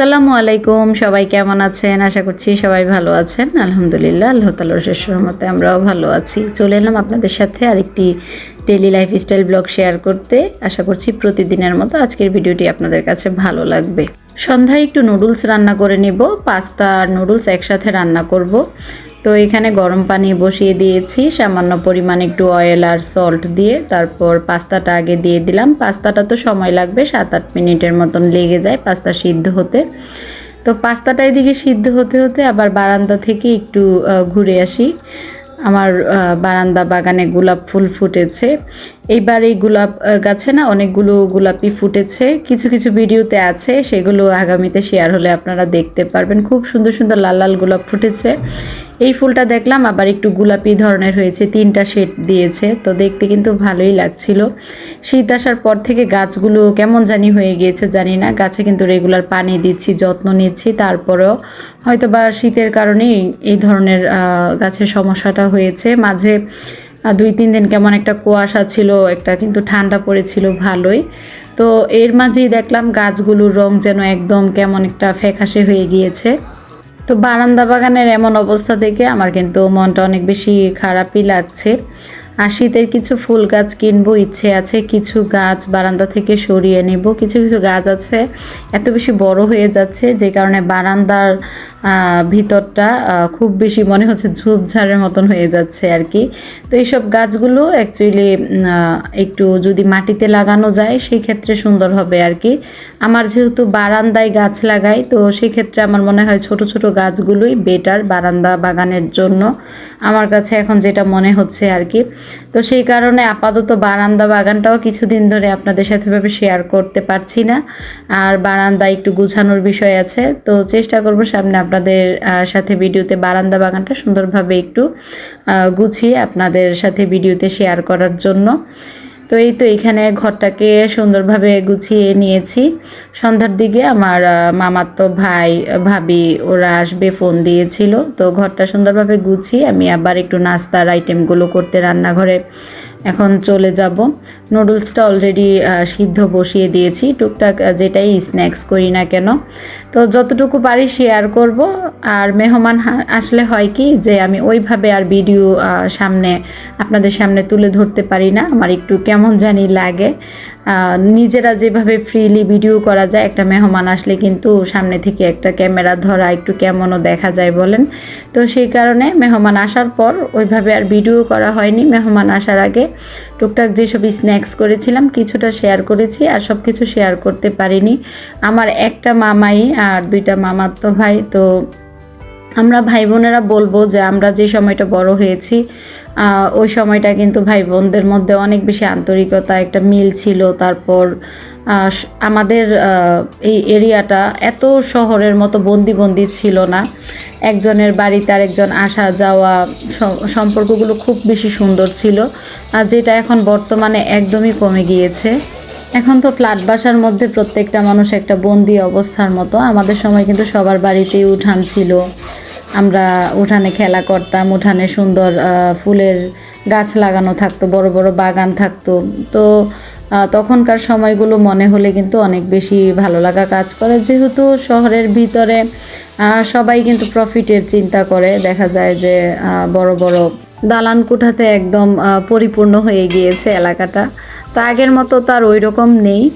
আসসালামু আলাইকুম, সবাই কেমন আছেন? আশা করছি সবাই ভালো আছেন। আলহামদুলিল্লাহ, আল্লাহ তালার শেষ আমরাও ভালো আছি। চলে এলাম আপনাদের সাথে আরেকটি ডেলি লাইফস্টাইল ব্লগ শেয়ার করতে। আশা করছি প্রতিদিনের মতো আজকের ভিডিওটি আপনাদের কাছে ভালো লাগবে। সন্ধ্যায় একটু নুডলস রান্না করে নিব। পাস্তা আর নুডলস একসাথে রান্না করব। তো এখানে গরম পানি বসিয়ে দিয়েছি, সামান্য পরিমাণ একটু অয়েল আর সল্ট দিয়ে, তারপর পাস্তাটা আগে দিয়ে দিলাম। পাস্তাটা তো সময় লাগবে সাত আট মিনিটের মতন লেগে যায় পাস্তা সিদ্ধ হতে। তো পাস্তাটা এদিকে সিদ্ধ হতে হতে আবার বারান্দা থেকে একটু ঘুরে আসি। আমার বারান্দা বাগানে গোলাপ ফুল ফুটেছে। এইবার এই গোলাপ গাছে না অনেকগুলো গোলাপি ফুটেছে। কিছু কিছু ভিডিওতে আছে, সেগুলো আগামীতে শেয়ার হলে আপনারা দেখতে পারবেন। খুব সুন্দর সুন্দর লাল লাল গোলাপ ফুটেছে। এই ফুলটা দেখলাম, আবার একটু গোলাপি ধরনের হয়েছে, তিনটা শেড দিয়েছে। তো দেখতে কিন্তু ভালোই লাগছিল। শীত আসার পর থেকে গাছগুলো কেমন জানি হয়ে গিয়েছে, জানি না। গাছে কিন্তু রেগুলার পানি দিচ্ছি, যত্ন নিচ্ছি। তারপরেও হয়তো বা শীতের কারণেই এই ধরনের গাছের সমস্যাটা হয়েছে। মাঝে দুই, তিন দিন কেমন একটা কুয়াশা ছিল, একটা কিন্তু ঠান্ডা পড়েছিল, ভালোই। তো এর মাঝেই দেখলাম গাছগুলোর রং যেন একদম কেমন একটা ফ্যাকাশে হয়ে গিয়েছে। তো বারান্দা বাগানের এমন অবস্থা দেখে আমার কিন্তু মনটা অনেক বেশি খারাপই লাগছে। আর শীতের কিছু ফুল গাছ কিনবো ইচ্ছে আছে, কিছু গাছ বারান্দা থেকে সরিয়ে নেব। কিছু কিছু গাছ আছে, এত বেশি বড় হয়ে যাচ্ছে, যে কারণে বারান্দার ভিতরটা খুব বেশি মনে হচ্ছে ঝোপঝাড়ের মতন হয়ে যাচ্ছে আর কি। তো এইসব গাছগুলো অ্যাকচুয়ালি একটু যদি মাটিতে লাগানো যায় সেই ক্ষেত্রে সুন্দর হবে আর কি। আমার যেহেতু বারান্দায় গাছ লাগাই, তো সেই ক্ষেত্রে আমার মনে হয় ছোট ছোট গাছগুলোই বেটার বারান্দা বাগানের জন্য আমার কাছে এখন যেটা মনে হচ্ছে আর কি। তো সেই কারণে আপাতত বারান্দা বাগানটাও কিছুদিন ধরে আপনাদের সাথে ভাবে শেয়ার করতে পারছি না। আর বারান্দা একটু গুছানোর বিষয় আছে, তো চেষ্টা করব সামনে আপনাদের সাথে ভিডিওতে বারান্দা বাগানটা সুন্দরভাবে একটু গুছিয়ে আপনাদের সাথে ভিডিওতে শেয়ার করার জন্য। তো এই তো এখানে ঘরটাকে সুন্দরভাবে গুছিয়ে নিয়েছি। সন্ধ্যার দিকে আমার আহ, মামাতো ভাই ভাবি ওরা আসবে ফোন দিয়েছিল। তো ঘরটা সুন্দরভাবে গুছিয়ে আমি আবার একটু নাস্তার আইটেমগুলো করতে রান্নাঘরে এখন চলে যাব। নুডলসটা অলরেডি সিদ্ধ বসিয়ে দিয়েছি। টুকটাক যেটাই স্ন্যাক্স করি না কেন। তো যতটুকু পারি শেয়ার করব। আর মেহমান আসলে হয় কি যে আমি ওইভাবে আর ভিডিও সামনে, আপনাদের সামনে তুলে ধরতে পারি না। আমার একটু কেমন জানি লাগে। নিজেরা যেভাবে ফ্রিলি ভিডিও করা যায়, একটা মেহমান আসলে কিন্তু সামনে থেকে একটা ক্যামেরা ধরা একটু কেমনও দেখা যায় বলেন। তো সেই কারণে মেহমান আসার পর ওইভাবে আর ভিডিও করা হয়নি। মেহমান আসার আগে টুকটাক যেসব স্ন্যাক্স করেছিলাম, কিছুটা শেয়ার করেছি আর সব কিছু শেয়ার করতে পারিনি। আমার একটা মামাই আর দুইটা মামাতো ভাই, তো আমরা ভাই বোনেরা বলব যে আমরা যে সময়টা বড় হয়েছি ওই সময়টা কিন্তু ভাই বোনদের মধ্যে অনেক বেশি আন্তরিকতা, একটা মিল ছিল। তারপর আমাদের এই এরিয়াটা এত শহরের মতো বন্দি বন্দি ছিল না। একজনের বাড়িতে আরেকজন আসা যাওয়া সম্পর্কগুলো খুব বেশি সুন্দর ছিল। আর যেটা এখন বর্তমানে একদমই কমে গিয়েছে। এখন তো ফ্ল্যাট বাসার মধ্যে প্রত্যেকটা মানুষ একটা বন্দি অবস্থার মতো। আমাদের সময় কিন্তু সবার বাড়িতেই উঠান ছিল। আমরা উঠানে খেলা করতাম, উঠানে সুন্দর ফুলের গাছ লাগানো থাকতো, বড় বড় বাগান থাকতো। তো তখনকার সময়গুলো মনে হলে কিন্তু অনেক বেশি ভালো লাগা কাজ করে। যেহেতু শহরের ভিতরে সবাই কিন্তু প্রফিটের চিন্তা করে। দেখা যায় যে বড় বড় দালান কোঠাতে একদম পরিপূর্ণ হয়ে গিয়েছে এলাকাটা। তো আগের মতো তার ওই রকম নেই।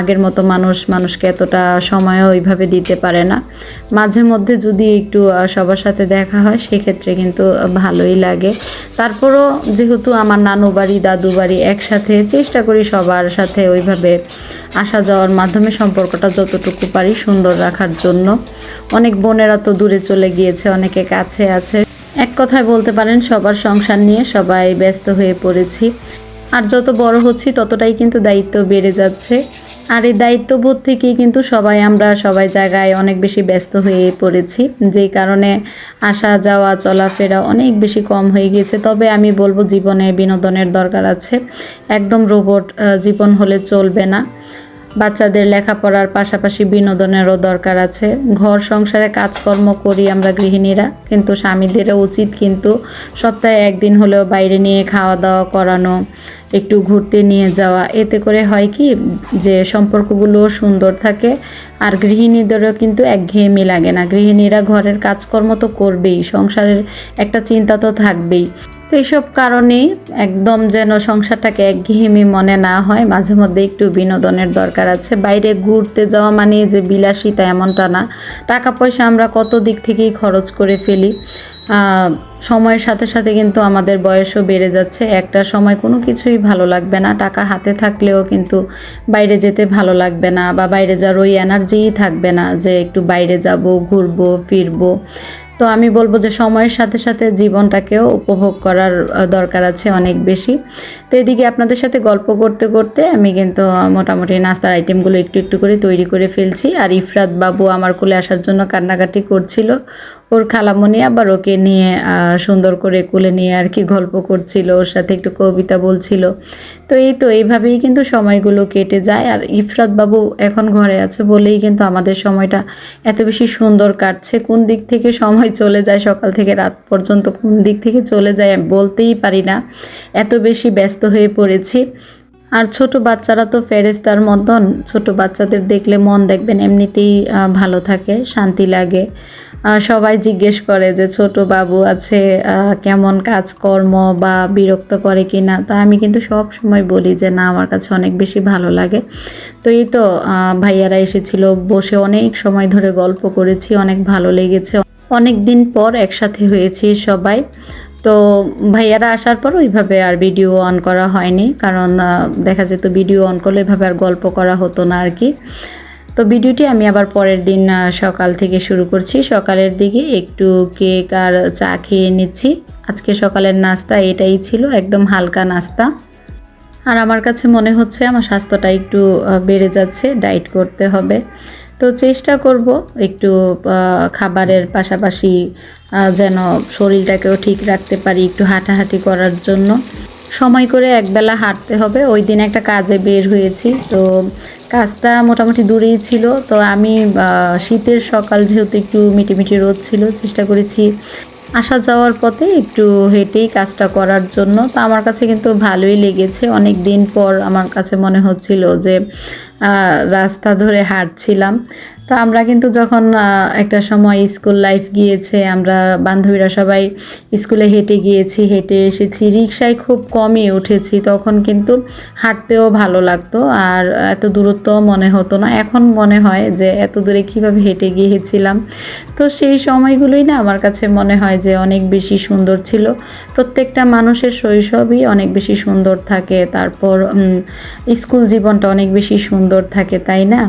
আগের মতো মানুষ, মানুষকে এতটা সময়ও ওইভাবে দিতে পারে না। মাঝে মধ্যে যদি একটু সবার সাথে দেখা হয়, সেক্ষেত্রে কিন্তু ভালোই লাগে। তারপরও যেহেতু আমার নানু বাড়ি, দাদু বাড়ি একসাথে, চেষ্টা করি সবার সাথে ওইভাবে আসা যাওয়ার মাধ্যমে সম্পর্কটা যতটুকু পারি সুন্দর রাখার জন্য। অনেক বোনেরা তো দূরে চলে গিয়েছে, অনেকে কাছে আছে। এক কথায় বলতে পারেন, সবার সংসার নিয়ে সবাই ব্যস্ত হয়ে পড়েছি। আর যত বড় হচ্ছি, ততটাই কিন্তু দায়িত্ব বেড়ে যাচ্ছে। আর এই দায়িত্ববোধ থেকেই কিন্তু সবাই, আমরা সবাই জায়গায় অনেক বেশি ব্যস্ত হয়ে পড়েছি। যেই কারণে আসা, যাওয়া, চলাফেরা অনেক বেশি কম হয়ে গিয়েছে। তবে আমি বলব, জীবনে বিনোদনের দরকার আছে। একদম রোবট জীবন হলে চলবে না। বাচ্চাদের লেখাপড়ার পাশাপাশি বিনোদনেরও দরকার আছে। ঘর সংসারে কাজকর্ম করি আমরা গৃহিণীরা, কিন্তু স্বামীদেরও উচিত কিন্তু সপ্তাহে একদিন হলেও বাইরে নিয়ে খাওয়া দাওয়া করানো, একটু ঘুরতে নিয়ে যাওয়া। এতে করে হয় কি যে সম্পর্কগুলো সুন্দর থাকে, আর গৃহিণীদেরও কিন্তু একঘেয়েমি লাগে না। গৃহিণীরা ঘরের কাজকর্ম তো করবেই, সংসারের একটা চিন্তা তো থাকবেই। এইসব কারণে একদম যেন সংসারটাকে একঘেয়েমি মনে না হয়, মাঝে মধ্যে একটু বিনোদনের দরকার আছে। বাইরে ঘুরতে যাওয়া মানে যে বিলাসিতা এমনটা না। টাকা পয়সা আমরা কত দিক থেকেই খরচ করে ফেলি। সময়ের সাথে সাথে কিন্তু আমাদের বয়সও বেড়ে যাচ্ছে। একটা সময় কোনো কিছুই ভালো লাগবে না। টাকা হাতে থাকলেও কিন্তু বাইরে যেতে ভালো লাগবে না বা বাইরে যাওয়ার ওই এনার্জিই থাকবে না যে একটু বাইরে যাব, ঘুরবো, ফিরবো। তো আমি বলব যে সময়ের সাথে সাথে জীবনটাকেও উপভোগ করার দরকার আছে অনেক বেশি। তো এদিকে আপনাদের সাথে গল্প করতে করতে আমি কিন্তু মোটামুটি নাস্তার আইটেমগুলো একটু একটু করে তৈরি করে ফেলছি। আর ইফরাত বাবু আমার কোলে আসার জন্য কান্নাকাটি করছিল। ওর খালামণি আবার ওকে নিয়ে সুন্দর করে কুলে নিয়ে আর কি গল্প করছিল, ওর সাথে একটু কবিতা বলছিল। তো এই তো, এইভাবেই কিন্তু সময়গুলো কেটে যায়। আর ইফরাত বাবু এখন ঘরে আছে বলেই কিন্তু আমাদের সময়টা এত বেশি সুন্দর কাটছে। কোন দিক থেকে সময় চলে যায়, সকাল থেকে রাত পর্যন্ত কোন দিক থেকে চলে যায় বলতেই পারি না। এত বেশি ব্যস্ত হয়ে পড়েছি। আর ছোট বাচ্চারা তো ফেরেস্তার মতন। ছোট বাচ্চাদের দেখলে মন দেখবেন এমনিতেই ভালো থাকে, শান্তি লাগে। সবাই জিজ্ঞেস করে যে ছোট বাবু আছে কেমন কাজকর্ম বা বিরক্ত করে কি না তা আমি কিন্তু সব সময় বলি যে না, আমার কাছে অনেক বেশি ভালো লাগে। তো এই তো ভাইয়ারা এসেছিল, বসে অনেক সময় ধরে গল্প করেছি, অনেক ভালো লেগেছে। অনেক দিন পর একসাথে হয়েছি সবাই। তো ভাইয়ারা আসার পর ওইভাবে আর ভিডিও অন করা হয়নি, কারণ দেখা যেত ভিডিও অন করলে এভাবে আর গল্প করা হতো না আর কি। তো ভিডিওটি আমি আবার পরের দিন সকাল থেকে শুরু করছি। সকালের দিকে একটু কেক আর চা খেয়ে নিচ্ছি। আজকে সকালের নাস্তা এটাই ছিল, একদম হালকা নাস্তা। আর আমার কাছে মনে হচ্ছে আমার স্বাস্থ্যটা একটু বেড়ে যাচ্ছে, ডায়েট করতে হবে। তো চেষ্টা করব একটু খাবারের পাশাপাশি যেন শরীরটাকেও ঠিক রাখতে পারি একটু হাঁটাহাঁটি করার জন্য। সময় করে একবেলা হাঁটতে হবে। ওই দিন একটা কাজে বের হয়েছি, তো কাজটা মোটামুটি দূরেই ছিল। তো আমি শীতের সকাল যেহেতু একটু মিটিমিটি রোদ ছিল, চেষ্টা করেছি আসা যাওয়ার পথে একটু হেঁটেই কাজটা করার জন্য। তো আমার কাছে কিন্তু ভালোই লেগেছে। অনেক দিন পর আমার কাছে মনে হচ্ছিল যে রাস্তা ধরে হাঁটছিলাম। তো আমরা কিন্তু যখন একটা সময় স্কুল লাইফ গিয়েছে, আমরা বান্ধবীরা সবাই স্কুলে হেঁটে গিয়েছি, হেঁটে এসেছি। রিক্সায় খুব কমই উঠেছি, তখন কিন্তু হাঁটতেও ভালো লাগতো আর এত দূরত্ব মনে হতো না। এখন মনে হয় যে এত দূরে কীভাবে হেঁটে গিয়েছিলাম? তো সেই সময়গুলোই না আমার কাছে মনে হয় যে অনেক বেশি সুন্দর ছিল। প্রত্যেকটা মানুষের শৈশবই অনেক বেশি সুন্দর থাকে, তারপর স্কুল জীবনটা অনেক বেশি সুন্দর থাকে, তাই না?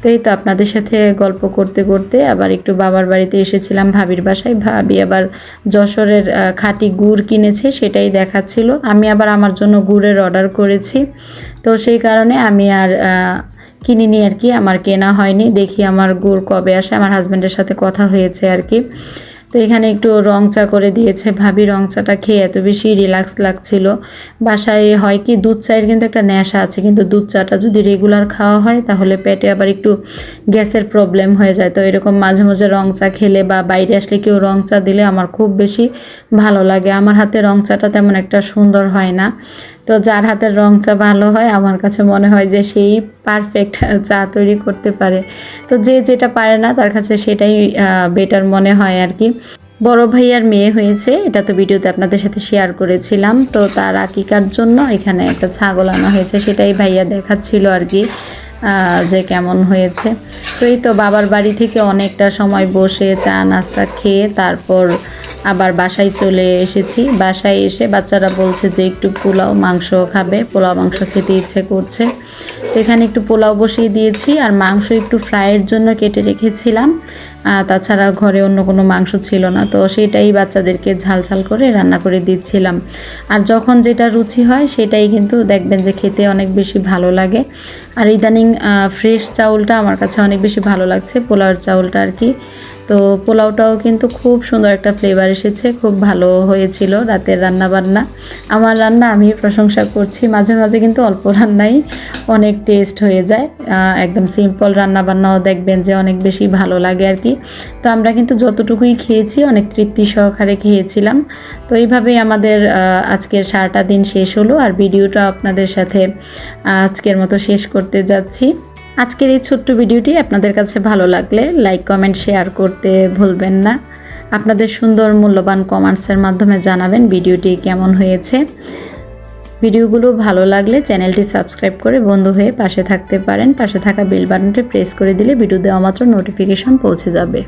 তো এই তো আপনাদের সাথে গল্প করতে করতে আবার একটু বাবার বাড়িতে এসেছিলাম ভাবির বাসায়। ভাবি আবার যশোরের খাঁটি গুড় কিনেছে, সেটাই দেখাচ্ছিল। আমি আবার আমার জন্য গুড়ের অর্ডার করেছি। তো সেই কারণে আমি আর কিনি কিনিনি আর কি, আমার কেনা হয়নি। দেখি আমার গুড় কবে আসে, আমার হাজব্যান্ডের সাথে কথা হয়েছে আর কি। তো এখানে একটু রং চা করে দিয়েছে। ভাবি রং চাটা খেয়ে এত বেশি রিল্যাক্স লাগছিল। বাসায় হয় কি দুধ চায়ের কিন্তু একটা নেশা আছে, কিন্তু দুধ চাটা যদি রেগুলার খাওয়া হয় তাহলে পেটে আবার একটু গ্যাসের প্রবলেম হয়ে যায়। তো এরকম মাঝে মাঝে রং চা খেলে বা বাইরে আসলে কেউ রং চা দিলে আমার খুব বেশি ভালো লাগে। আমার হাতে রং চাটা তেমন একটা সুন্দর হয় না। তো যার হাতের রং চা ভালো হয়, আমার কাছে মনে হয় যে সেই পারফেক্ট চা তৈরি করতে পারে। তো যে যেটা পারে না, তার কাছে সেটাই বেটার মনে হয় আর কি। বড় ভাইয়ার মেয়ে হয়েছে, এটা তো ভিডিওতে আপনাদের সাথে শেয়ার করেছিলাম। তো তার আকিকার জন্য এখানে একটা ছাগল আনা হয়েছে, সেটাই ভাইয়া দেখাচ্ছিল আর কি যে কেমন হয়েছে। তো এই তো বাবার বাড়ি থেকে অনেকটা সময় বসে চা নাস্তা খেয়ে তারপর আবার বাসায় চলে এসেছি। বাসায় এসে বাচ্চারা বলছে যে একটু পোলাও মাংস খাবে। পোলাও মাংস খেতে ইচ্ছে করছে। তো এখানে একটু পোলাও বসিয়ে দিয়েছি আর মাংস একটু ফ্রাইয়ের জন্য কেটে রেখেছিলাম। তাছাড়া ঘরে অন্য কোনো মাংস ছিল না। তো সেটাই বাচ্চাদেরকে ঝাল ঝাল করে রান্না করে দিচ্ছিলাম। আর যখন যেটা রুচি হয় সেটাই কিন্তু দেখবেন যে খেতে অনেক বেশি ভালো লাগে। আর ইদানিং ফ্রেশ চাউলটা আমার কাছে অনেক বেশি ভালো লাগছে। পোলাওর চাউলটা আর কি। তো পোলাওটাও কিন্তু খুব সুন্দর একটা ফ্লেভার এসেছে, খুব ভালো হয়েছিল রাতের রান্না বান্না আমার রান্না আমি প্রশংসা করছি, মাঝে মাঝে কিন্তু অল্প রান্নাই অনেক টেস্ট হয়ে যায়। একদম সিম্পল রান্না বান্নাও দেখবেন যে অনেক বেশি ভালো লাগে আর কি। তো আমরা কিন্তু যতটুকুই খেয়েছি অনেক তৃপ্তি সহকারে খেয়েছিলাম। তো এইভাবেই আমাদের আজকের সারাটা দিন শেষ হলো। আর ভিডিওটা আপনাদের সাথে আজকের মতো শেষ করতে যাচ্ছি। আজকের এই ছোট্ট ভিডিওটি আপনাদের কাছে ভালো লাগলে লাইক কমেন্ট শেয়ার করতে ভুলবেন না। আপনাদের সুন্দর মূল্যবান কমেন্টসের মাধ্যমে জানাবেন ভিডিওটি কেমন হয়েছে। ভিডিওগুলো ভালো লাগলে চ্যানেলটি সাবস্ক্রাইব করে বন্ধু হয়ে পাশে থাকতে পারেন। পাশে থাকা বেল বাটনটি প্রেস করে দিলে ভিডিও দেওয়া মাত্র নোটিফিকেশন পৌঁছে যাবে।